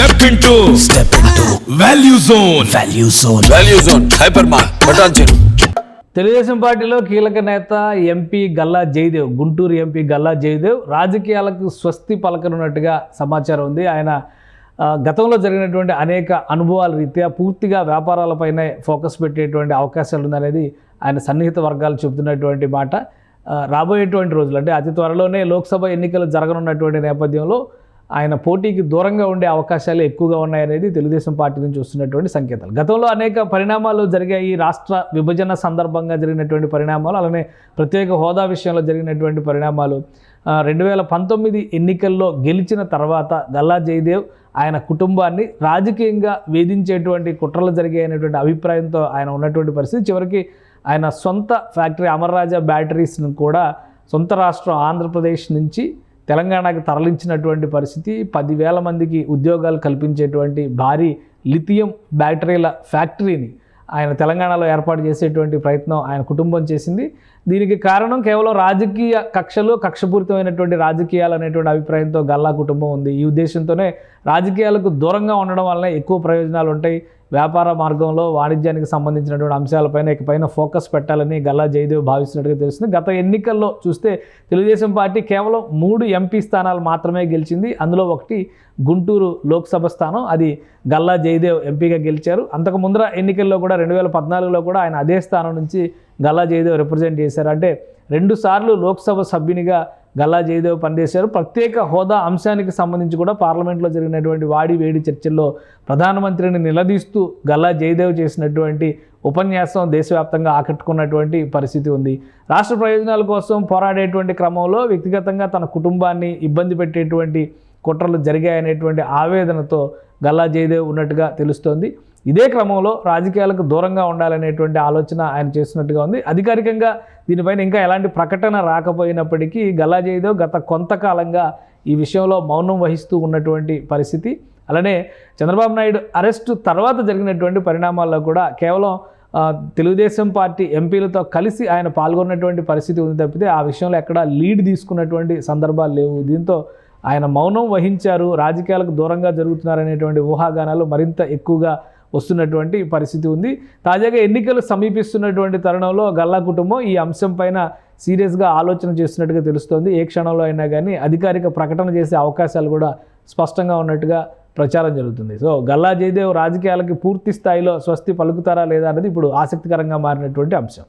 Step into step into value zone value zone value zone hyper మార్ బటాన్ చెరు తెలుగుదేశం పార్టీలో కీలక నేత ఎంపీ గల్లా జయదేవ్ గుంటూరు ఎంపీ గల్లా జయదేవ్ రాజకీయాలకు స్వస్తి పలకనున్నట్టుగా సమాచారం ఉంది. ఆయన గతంలో జరిగినటువంటి అనేక అనుభవాల రీత్యా పూర్తిగా వ్యాపారాలపైనే ఫోకస్ పెట్టేటువంటి అవకాశాలు ఉందనేది ఆయన సన్నిహిత వర్గాలు చెబుతున్నటువంటి మాట. రాబోయేటువంటి రోజులు అంటే అతి త్వరలోనే లోక్సభ ఎన్నికలు జరగనున్నటువంటి నేపథ్యంలో ఆయన పోటీకి దూరంగా ఉండే అవకాశాలు ఎక్కువగా ఉన్నాయనేది తెలుగుదేశం పార్టీ నుంచి వస్తున్నటువంటి సంకేతాలు. గతంలో అనేక పరిణామాలు జరిగాయి. ఈ రాష్ట్ర విభజన సందర్భంగా జరిగినటువంటి పరిణామాలు అలానే ప్రత్యేక హోదా విషయంలో జరిగినటువంటి పరిణామాలు. రెండు వేల పంతొమ్మిది ఎన్నికల్లో గెలిచిన తర్వాత గల్లా జయదేవ్ ఆయన కుటుంబాన్ని రాజకీయంగా వేధించేటువంటి కుట్రలు జరిగాయనేటువంటి అభిప్రాయంతో ఆయన ఉన్నటువంటి పరిస్థితి. చివరికి ఆయన సొంత ఫ్యాక్టరీ అమర్రాజా బ్యాటరీస్ను కూడా సొంత రాష్ట్రం ఆంధ్రప్రదేశ్ నుంచి తెలంగాణకు తరలించినటువంటి పరిస్థితి పదివేల మందికి ఉద్యోగాలు కల్పించేటువంటి భారీ లిథియం బ్యాటరీల ఫ్యాక్టరీని ఆయన తెలంగాణలో ఏర్పాటు చేసేటువంటి ప్రయత్నం ఆయన కుటుంబం చేసింది. దీనికి కారణం కేవలం రాజకీయ కక్షలు కక్షపూరితమైనటువంటి రాజకీయాలు అనేటువంటి అభిప్రాయంతో గల్లా కుటుంబం ఉంది. ఈ ఉద్దేశంతోనే రాజకీయాలకు దూరంగా ఉండడం వల్ల ఎక్కువ ప్రయోజనాలు ఉంటాయి. వ్యాపార మార్గంలో వాణిజ్యానికి సంబంధించినటువంటి అంశాలపైన ఇకపైన ఫోకస్ పెట్టాలని గల్లా జయదేవ్ భావిస్తున్నట్టుగా తెలుస్తుంది. గత ఎన్నికల్లో చూస్తే తెలుగుదేశం పార్టీ కేవలం మూడు ఎంపీ స్థానాలు మాత్రమే గెలిచింది. అందులో ఒకటి గుంటూరు లోక్సభ స్థానం అది గల్లా జయదేవ్ ఎంపీగా గెలిచారు. అంతకు ముందర ఎన్నికల్లో కూడా రెండు వేల పద్నాలుగులో కూడా ఆయన అదే స్థానం నుంచి గల్లా జయదేవ్ రిప్రజెంట్ చేశారు. అంటే రెండు సార్లు లోక్సభ సభ్యునిగా గల్లా జయదేవ్ పనిచేశారు. ప్రత్యేక హోదా అంశానికి సంబంధించి కూడా పార్లమెంట్లో జరిగినటువంటి వాడి వేడి చర్చల్లో ప్రధానమంత్రిని నిలదీస్తూ గల్లా జయదేవ్ చేసినటువంటి ఉపన్యాసం దేశవ్యాప్తంగా ఆకట్టుకున్నటువంటి పరిస్థితి ఉంది. రాష్ట్ర ప్రయోజనాల కోసం పోరాడేటువంటి క్రమంలో వ్యక్తిగతంగా తన కుటుంబాన్ని ఇబ్బంది పెట్టేటువంటి కుట్రలు జరిగాయనేటువంటి ఆవేదనతో గల్లా జయదేవ్ ఉన్నట్టుగా తెలుస్తోంది. ఇదే క్రమంలో రాజకీయాలకు దూరంగా ఉండాలనేటువంటి ఆలోచన ఆయన చేస్తున్నట్టుగా ఉంది. అధికారికంగా దీనిపైన ఇంకా ఎలాంటి ప్రకటన రాకపోయినప్పటికీ గల్లాజయదేవ్ గత కొంతకాలంగా ఈ విషయంలో మౌనం వహిస్తూ ఉన్నటువంటి పరిస్థితి. అలానే చంద్రబాబు నాయుడు అరెస్టు తర్వాత జరిగినటువంటి పరిణామాల్లో కూడా కేవలం తెలుగుదేశం పార్టీ ఎంపీలతో కలిసి ఆయన పాల్గొన్నటువంటి పరిస్థితి ఉంది తప్పితే ఆ విషయంలో ఎక్కడ లీడ్ తీసుకున్నటువంటి సందర్భాలు లేవు. దీంతో ఆయన మౌనం వహించారు రాజకీయాలకు దూరంగా జరుగుతున్నారనేటువంటి ఊహాగానాలు మరింత ఎక్కువగా వస్తున్నటువంటి పరిస్థితి ఉంది. తాజాగా ఎన్నికలు సమీపిస్తున్నటువంటి తరుణంలో గల్లా కుటుంబం ఈ అంశం పైన సీరియస్గా ఆలోచన చేస్తున్నట్టుగా తెలుస్తోంది. ఏ క్షణంలో అయినా కానీ అధికారిక ప్రకటన చేసే అవకాశాలు కూడా స్పష్టంగా ఉన్నట్టుగా ప్రచారం జరుగుతుంది. సో గల్లా జయదేవ్ రాజకీయాలకి పూర్తి స్థాయిలో స్వస్తి పలుకుతారా లేదా అనేది ఇప్పుడు ఆసక్తికరంగా మారినటువంటి అంశం.